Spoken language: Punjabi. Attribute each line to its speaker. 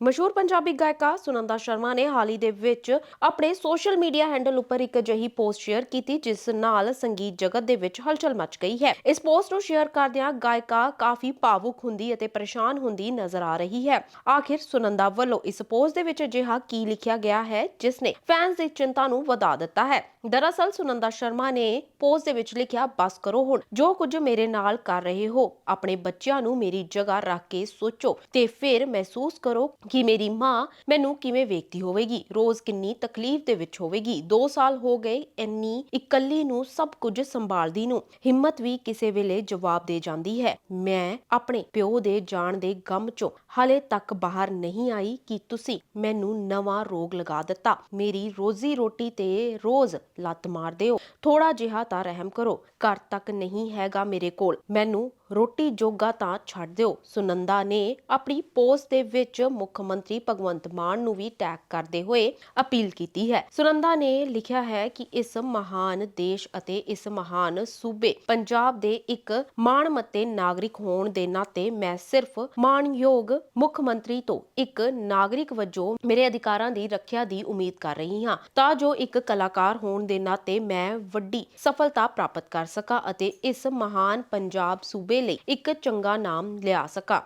Speaker 1: ਮਸ਼ਹੂਰ ਪੰਜਾਬੀ ਗਾਇਕਾ ਸੁਨੰਦਾ ਸ਼ਰਮਾ ਨੇ ਹਾਲ ਹੀ ਦੇ ਵਿੱਚ ਆਪਣੇ ਸੋਸ਼ਲ ਮੀਡੀਆ ਹੈਂਡਲ ਉੱਪਰ ਇੱਕ ਅਜਿਹੀ ਪੋਸਟ ਸ਼ੇਅਰ ਕੀਤੀ, ਜਿਸ ਨਾਲ ਸੰਗੀਤ ਜਗਤ ਦੇ ਵਿੱਚ ਹਲਚਲ ਮਚ ਗਈ ਹੈ। ਇਸ ਪੋਸਟ ਨੂੰ ਸ਼ੇਅਰ ਕਰਦਿਆਂ ਗਾਇਕਾ ਕਾਫੀ ਭਾਵੁਕ ਹੁੰਦੀ ਅਤੇ ਪਰੇਸ਼ਾਨ ਹੁੰਦੀ ਨਜ਼ਰ ਆ ਰਹੀ ਹੈ। ਆਖਿਰ ਸੁਨੰਦਾ ਵੱਲੋਂ ਇਸ ਪੋਸਟ ਦੇ ਵਿੱਚ ਅਜਿਹਾ ਕੀ ਲਿਖਿਆ ਗਿਆ ਹੈ, ਜਿਸ ਨੇ ਫੈਨਸ ਦੀ ਚਿੰਤਾ ਨੂੰ ਵਧਾ ਦਿੱਤਾ ਹੈ। ਦਰਅਸਲ ਸੁਨੰਦਾ ਸ਼ਰਮਾ ਨੇ ਪੋਸਟ ਦੇ ਵਿੱਚ ਲਿਖਿਆ, ਬਸ ਕਰੋ ਹੁਣ, ਜੋ ਕੁਝ ਮੇਰੇ ਨਾਲ ਕਰ ਰਹੇ ਹੋ, ਆਪਣੇ ਬੱਚਿਆਂ ਨੂੰ ਮੇਰੀ ਜਗ੍ਹਾ ਰੱਖ ਕੇ ਸੋਚੋ ਤੇ ਫਿਰ ਮਹਿਸੂਸ ਕਰੋ ਕਿ ਮੇਰੀ ਮਾਂ ਮੈਨੂੰ ਕਿਵੇਂ ਵੇਖਦੀ ਹੋਵੇਗੀ? ਰੋਜ਼ ਕਿੰਨੀ ਤਕਲੀਫ ਦੇ ਵਿੱਚ ਹੋਵੇਗੀ? 2 ਸਾਲ ਹੋ ਗਏ ਇੰਨੀ ਇਕੱਲੀ ਨੂੰ ਸਭ ਕੁਝ ਸੰਭਾਲਦੀ ਨੂੰ। ਹਿੰਮਤ ਵੀ ਕਿਸੇ ਵੇਲੇ ਜਵਾਬ ਦੇ ਜਾਂਦੀ ਹੈ। ਮੈਂ ਆਪਣੇ ਪਿਓ ਦੇ ਜਾਣ ਦੇ ਗਮ ਚੋਂ ਹਾਲੇ ਤੱਕ ਬਾਹਰ ਨਹੀਂ ਆਈ ਕਿ ਤੁਸੀਂ ਮੈਨੂੰ ਨਵਾਂ ਰੋਗ ਲਗਾ ਦਿੱਤਾ। ਮੇਰੀ ਰੋਜ਼ੀ ਰੋਟੀ ਤੇ ਰੋਜ਼ ਲੱਤ ਮਾਰਦੇ ਹੋ ਥੋੜਾ ਜਿਹਾ ਤਾਂ ਰਹਿਮ ਕਰੋ। ਘਰ ਤੱਕ ਨਹੀਂ ਹੈਗਾ ਮੇਰੇ ਕੋਲ। ਮੈਨੂੰ ਰੋਟੀ ਜੋਗਾ ਤਾਂ ਛੱਡ ਦਿਓ। ਸੁਨੰਦਾ ਨੇ ਆਪਣੀ ਪੋਸਟ ਦੇ ਵਿੱਚ ਮੁੱਖ ਮੰਤਰੀ ਭਗਵੰਤ ਮਾਨ ਨੂੰ ਵੀ ਟੈਗ ਕਰਦੇ ਹੋਏ ਅਪੀਲ ਕੀਤੀ ਹੈ। ਸੁਨੰਦਾ ਨੇ ਲਿਖਿਆ ਹੈ ਕਿ ਇਸ ਮਹਾਨ ਦੇਸ਼ ਅਤੇ ਇਸ ਮਹਾਨ ਸੂਬੇ ਪੰਜਾਬ ਦੇ ਇੱਕ ਮਾਣਮੱਤੇ ਨਾਗਰਿਕ ਹੋਣ ਦੇ ਨਾਤੇ ਮੈਂ ਸਿਰਫ ਮਾਣਯੋਗ ਮੁੱਖ ਮੰਤਰੀ ਤੋਂ ਇੱਕ ਨਾਗਰਿਕ ਵਜੋਂ ਮੇਰੇ ਅਧਿਕਾਰਾਂ ਦੀ ਰੱਖਿਆ ਦੀ ਉਮੀਦ ਕਰ ਰਹੀ ਹਾਂ। ਤਾਂ ਜੋ ਇੱਕ ਕਲਾਕਾਰ ਹੋਣ ਦੇ ਨਾਤੇ ਮੈਂ ਵੱਡੀ ਸਫਲਤਾ ਪ੍ਰਾਪਤ ਕਰ ਸਕਾਂ ਅਤੇ ਇਸ ਮਹਾਨ ਪੰਜਾਬ ਸੂਬੇ ਲਈ ਇੱਕ ਚੰਗਾ ਨਾਮ ਲਿਆ ਸਕਾਂ।